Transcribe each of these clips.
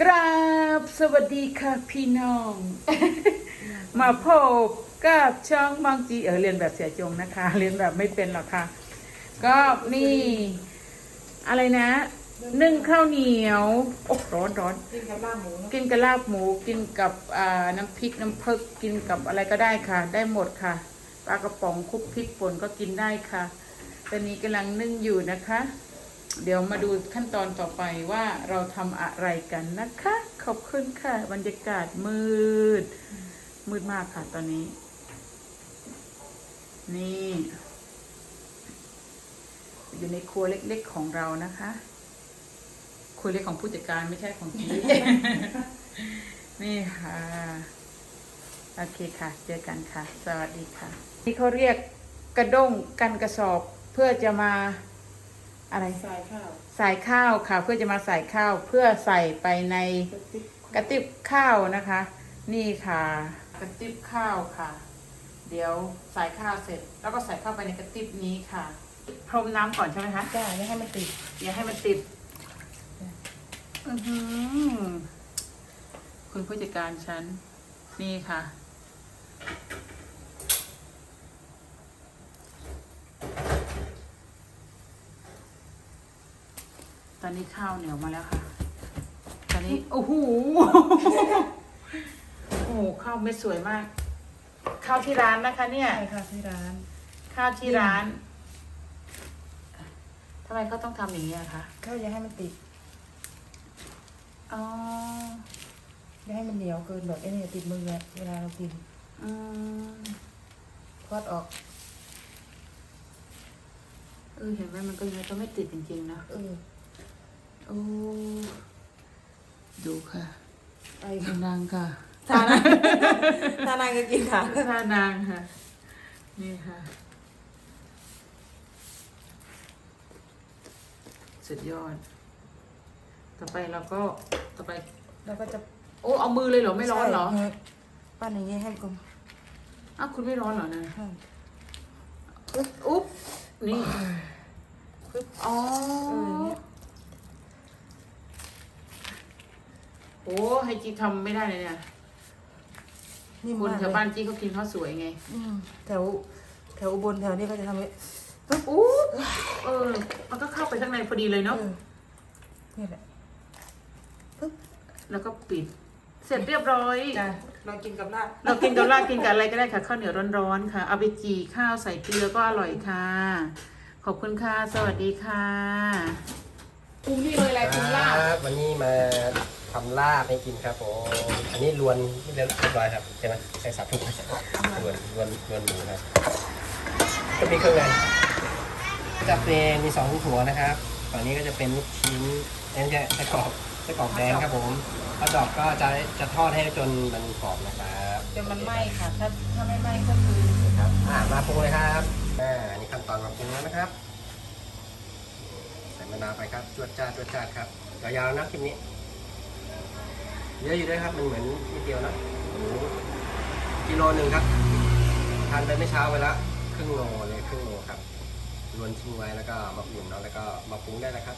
กราบสวัสดีค่ะพี่น้อง มาพบกับช่องบางจีเออเรียนแบบเสียจงนะคะ เรียนแบบไม่เป็นหรอกค่ะ ก็นี่ อะไรนะ นึ่งข้าวเหนียวโอ้ร้อนร้อนกินกับลาบหมูเนอะกินกับลาบหมูกินกับอ่าน้ำพริกน้ำเพิกกินกับอะไรก็ได้ค่ะ ได้หมดค่ะปลากระป๋องคลุกพริกป่นก็กินได้ค่ะ ตอนนี้กำลังนึ่งอยู่นะคะ เดี๋ยวมาดูขั้นตอนต่อไปว่าเราทำอะไรกันนะคะ ขอบคุณค่ะ บรรยากาศมืด มืดมากค่ะตอนนี้ นี่ อยู่ในครัวเล็กๆของเรานะคะครัวเล็กของผู้จัดการไม่ใช่ของจีนี่ค่ะ โอเคค่ะ เจอกันค่ะ สวัสดีค่ะ นี่เขาเรียกกระด้งกันกระสอบเพื่อจะมา อะไรใส่ข้าวใส่ข้าวค่ะ เพื่อจะมาใส่ข้าวเพื่อใส่ไปในกระติบกระติบข้าวนะคะ นี่ค่ะ กระติบข้าวค่ะ เดี๋ยวใส่ข้าวเสร็จ แล้วก็ใส่เข้าไปในกระติบนี้ค่ะ พรมน้ำก่อนใช่ไหมคะจ้าไม่ให้มันติดอย่าให้มันติดอือหือคุณผู้จัดการฉันนี่ค่ะ ตอนนี้ข้าวเหนียวมาแล้วค่ะ ตอนนี้ โอ้โห โอ้โหข้าวเม็ดสวยมาก ข้าวที่ร้านนะคะ เนี่ย ใช่ค่ะที่ร้าน ข้าวที่ร้านทำไมเขาต้องทำอย่างนี้อะคะข้าวอย่าให้มันติด อ๋อ อย่าให้มันเหนียวเกินแบบไอ้นี่ติดมืออะเวลาเรากิน อืมทอดออก เออเห็นไหมมันก็ยังไงก็ไม่ติดจริงๆนะ เออ โอ้ ดูค่ะไปดูนางค่ะทานทานายก็กินค่ะท่านางค่ะ นี่ค่ะ สุดยอด ต่อไปเราก็ ต่อไปแล้วก็จะ โอ้ เอามือเลยเหรอ ไม่ร้อนเหรอใช่ปั้นอย่างนี้ให้กลมอ้าวคุณไม่ร้อนเหรอนะใช่อุ๊บอุ๊บ นี่ปึ๊บอ๋อ เอออย่างเงี้ย โอ้ ให้จีทำไม่ได้เลยเนี่ยนิ่มคนมากแถเลวยบ้านจีเขากินข้าวสวยไง อืมแถวแถวอุบลแถวนี้เขาจะทำไว้ปึ๊บอู้เออ มันก็เข้าไปข้างในพอดีเลยเนาะ เออนี่แหละปึ๊บแล้วก็ปิด เสร็จเรียบร้อย จ้าเรากินกับลาบเรากินกับราดกินกับอะไรก็ได้ค่ะข้าวเหนียวร้อนๆค่ะ เอาไปจี่ข้าวใส่เกลือก็อร่อยค่ะ ขอบคุณค่ะ สวัสดีค่ะ ปรุงนี่เลยอะไรปรุงลาบ ครับวันนี้มา ทำลาบให้กินครับผมอันนี้ลวนเรียบร้อยครับใช่ไหมใช่สับทุกลวนลวนลวนหมูครับ ก็มีเครื่องในจะเป็นมีสองหัวนะครับฝั่งนี้ก็จะเป็นลูกชิ้นนี่จะไส้กรอกไส้กรอกแดงครับผมข้าวดอกก็จะจะทอดให้จนมันกรอบนะครับจนมันไหม้ค่ะ ถ้าถ้าไม่ไหม้ก็คือครับอ่ามาปรุงเลยครับอ่าอันนี้ขั้นตอนมาปรุงแล้วนะครับใส่มะนาวไปครับจวดจ้าดจวดจ้าดครับยาวๆนะคลิปนี้ เยอะอยู่ด้วยครับมันเหมือนนิดเดียวนะหมูกิโลหนึ่งครับทานไปไม่เช้าไปละครึ่งโลเลยครึ่งโลครับรวนทิ้งไว้แล้วก็มาอุ่นเนาะแล้วก็มาปรุงได้แล้วครับ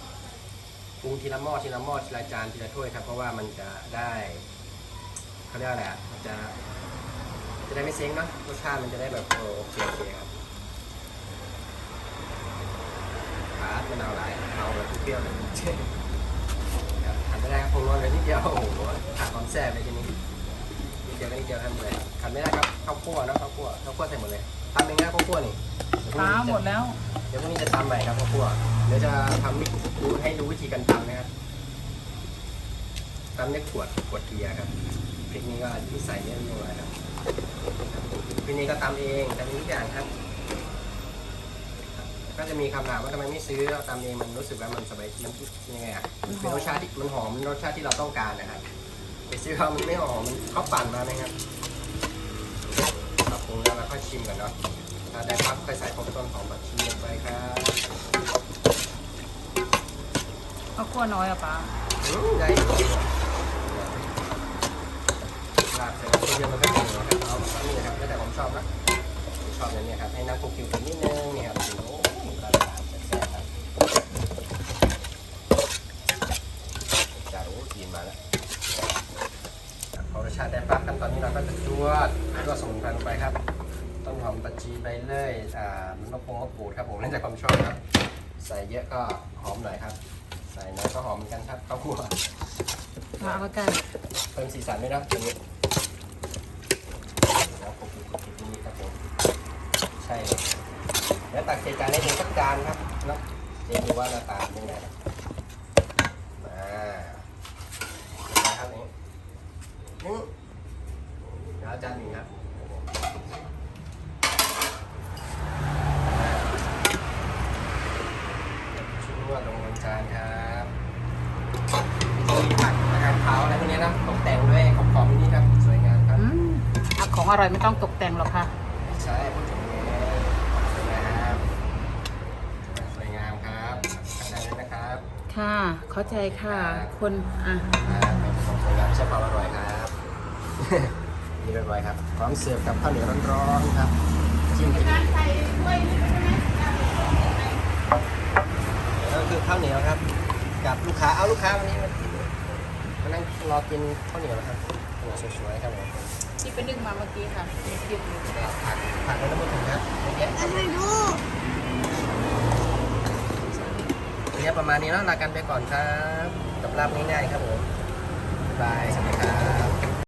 ปรุงทีละหม้อทีละหม้อทีละจานทีละถ้วยครับ เพราะว่ามันจะได้เขาเรียกอะไรอะมันจะจะได้ไม่เซ็งเนาะรสชาติมันจะได้แบบเอโอเคโอเคครับขาดมะนาวหลายเอาแบบเปรี้ยวๆเลย ไม่ได้ครับคงร้อนเลยนิดเดียวโอ้โหขาดความแซ่บเลยทีนี้นิดเดียวก็นิดเดียวทำเลยทานไม่ได้ครับข้าวคั่วเนาะข้าวคั่วข้าวคั่วใส่หมดเลยทำเองนะข้าวคั่วนี่ฟ้าหมดแล้ว เดี๋ยวพรุ่งนี้จะทำใหม่ครับข้าวคั่วเดี๋ยวจะทำดูให้ดูวิธีการทำนะครับทำด้วยขวดขวดเบียร์ครับพริกนี้ก็ที่ใส่เยอะๆเลยครับทีนี้ก็ตำเองทำเองทุกอย่างครับ ก็จะมีคำถามว่าทำไมไม่ซื้อเราตำเองมันรู้สึกว่ามันสบายมันยังไงอะมันเป็นรสชาติที่มันหอมมันรสชาติที่เราต้องการนะครับไปซื้อเขามันไม่หอมมันเขาปั่นมานะครับปรับปรุงแล้วเราก็ชิมกันเนาะถ้าได้พักค่อยใส่พวกต้นหอมผักชีลงไปครับเอาขั้วน้อยอะป้าอืมได้อยู่ลาบเสร็จแล้วตัวเดียวมันก็เหนียวนะครับเอาเอานี่นะครับแล้วแต่ผมชอบนะชอบอย่างนี้ครับให้น้ำคุกคิวกันนิดนึงนี่ครับโอ้โหกระดาษแซ่บๆครับจารู้กินมาแล้ว สชาติได้ปั๊บขั้นตอนนี้เราก็จะจวดแล้วก็สมุนไพรลงไปครับ ต้นหอมตะจีใบ เลื่อยอ่ามะพร้าวมะกรูดครับผมเนื่องจากความชอบครับ ใส่เยอะก็หอมหน่อยครับ ใส่น้อยก็หอมเหมือนกันครับข้าวคั่วมาเอาใกล้เพิ่มสีสันด้วยนะตัวนี้แล้วกรุบกรุบกรุบกรุบนิดๆครับผมใช่เลยแล้วตักใส่จานได้ถึงสักจานครับเนาะเดี๋ยวดูว่าหน้าตาเป็นยังไงมาเห็นไหมครับนี่นี่แล้วจานหนึ่งครับชุบลงบนจานครับวิธีผัดนะครับ เผาอะไรพวกนี้นะตกแต่งด้วยขอบๆนิดๆครับสวยงามครับอืมอะของอร่อยไม่ต้องตกแต่งหรอกค่ะ ใช่พูดถึงนี้สวยงามสวยงามครับข้างในด้วยนะครับค่ะ เข้าใจค่ะ คนอะอ่าเป็นของสวยงามไม่ใช่ความอร่อยครับนี่เรียบร้อยครับพร้อมเสิร์ฟกับข้าวเหนียวร้อนๆครับจิ้มไปดิแล้วคือข้าวเหนียวครับ กับลูกค้าเอาลูกค้าวันนี้มามานั่ง รอกินข้าวเหนียวนะครับข้าวเหนียวสวยๆครับผมที่ไปนึ่งมาเมื่อกี้ค่ะเก็บอยู่ผักผักแล้วก็มือถึงครับเยอะแยะไม่รู้วันนี้ประมาณนี้แล้วลากันไปก่อนครับกับลาบง่ายๆครับผมบ๊ายบายสวัสดีครับ